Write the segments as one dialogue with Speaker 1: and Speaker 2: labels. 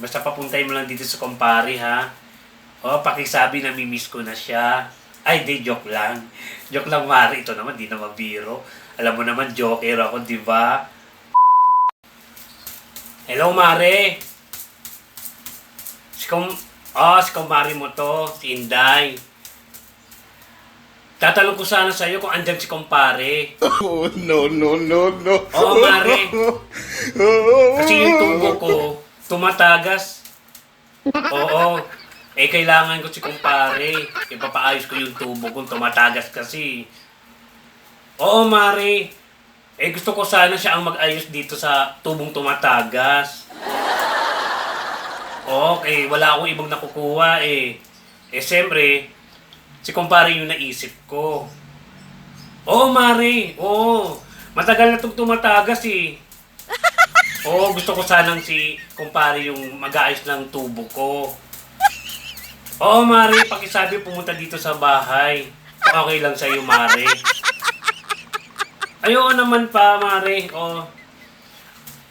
Speaker 1: Basta papuntay mo lang dito sa kumpare, ha? O, pakisabi na mimiss ko na siya. Ay, di, joke lang. Joke lang, Mari. Ito naman, di naman biro. Alam mo naman, joker ako, di ba? Hello, Mare. Si Kum... Oh, si Kumari mo to, si Inday. Tatanong ko sana sa'yo kung andyan si kumpare.
Speaker 2: Oh, no, no, no, no.
Speaker 1: Oo, Mare. Kasi yung tubo ko, tumatagas. Oo. Eh, kailangan ko si kumpare. Ipapaayos ko yung tubo kung tumatagas kasi. Oo, Mare. Eh, gusto ko sana siya ang mag-ayos dito sa tubong tumatagas. Okay, wala akong ibang nakukuha eh. Eh, siyempre, si kumpare yung naisip ko. Oo, Mare. Oo. Matagal na itong tumatagas eh. Oo, gusto ko sanang si kumpare yung mag-aayos ng tubo ko. Oo, Mare. Pakisabi pumunta dito sa bahay. Okay lang sa'yo, Mare. Ayoko naman pa, Mare. Oo.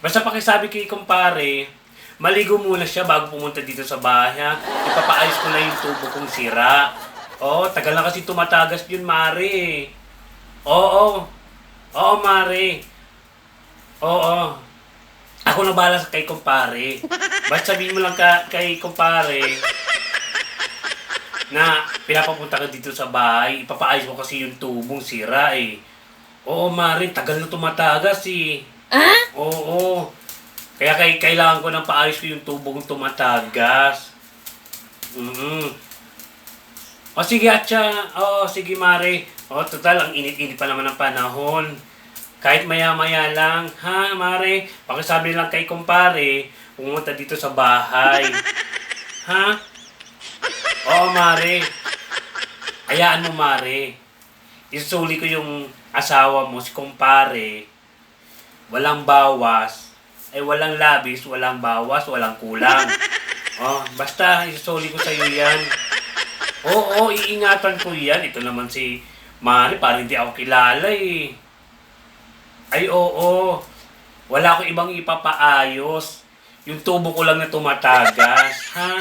Speaker 1: Basta pakisabi kay kumpare, maligo muna siya bago pumunta dito sa bahay, ha? Ipapaayos ko na yung tubo kong sira. Oo, tagal na kasi tumatagas yun, Mare. Oo. Oo, Mare. Oo. Ako na bahala kay kumpare. Basta sabihin mo lang ka, kay kumpare na pinapapunta ka dito sa bahay, ipapaayos ko kasi yung tubong sira eh. Oo, Mare, tagal na tumatagas eh.
Speaker 3: Ah?
Speaker 1: Oo. Kaya kay, kailangan ko ng paayos ko yung tubong tumatagas. Mm O sige, atya. Oo, sige, Mare. O, total, ang init-init pa naman ng panahon. Kahit maya-maya lang, ha, Mare? Pakisabi lang kay kumpare, pumunta dito sa bahay. Ha? Oo, Mare. Hayaan mo, Mare. Isusuli ko yung asawa mo, si kumpare. Walang bawas. Ay, walang labis, walang bawas, walang kulang. Oh, basta, isusuli ko sa'yo yan. Oo, iingatan ko yan. Ito naman si Mari, parang hindi ako kilala eh. Ay, oo. Wala akong ibang ipapaayos. Yung tubo ko lang na tumatagas. ha?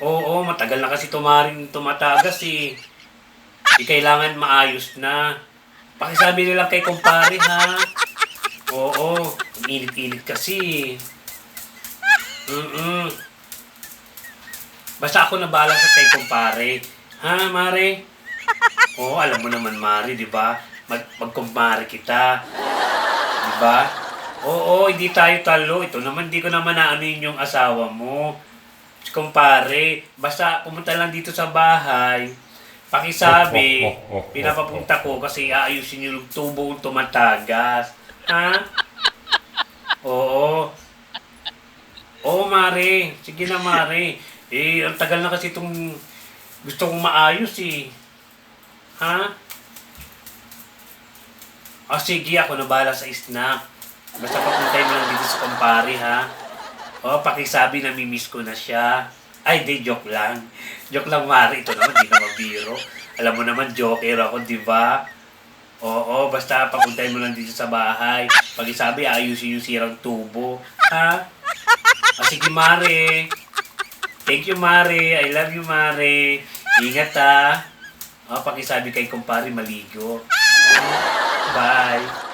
Speaker 1: Oo, matagal na kasi tumaring tumatagas eh. Di kailangan maayos na. Pakisabi nilang kay kumpare ha. Oo, init-init kasi. Mm-mm. Basta ako na bahala sa kay kumpare. Ha, Mare? Oo, alam mo naman, Mare, di ba? Mag magkumpare kita. Di ba? Oo, hindi tayo talo. Ito naman, di ko naman naanin yung asawa mo. Kumpare, basta pumunta lang dito sa bahay. Pakisabi, pinapapunta ko kasi aayusin yung tubong tumatagas. Ha? Oo. Oo, Mare. Sige na, Mare. Eh, ang tagal na kasi itong gusto kong maayos eh. Ha? O sige, ako na bahala sa snack. Basta papuntay mo lang dito sa kumpare, ha? O, pakisabi na mimiss ko na siya. Ay, di, joke lang. Joke lang, Mari. Ito naman, di naman biro. Alam mo naman, joker ako, di ba? Oo, basta papuntay mo lang dito sa bahay. Pakisabi, ayusin yung sirang tubo. Ha? O, sige, Mari. Thank you, Mari. I love you, Mari. Ingat, ha? O, pakisabi kay kumpare, maligo. Bye.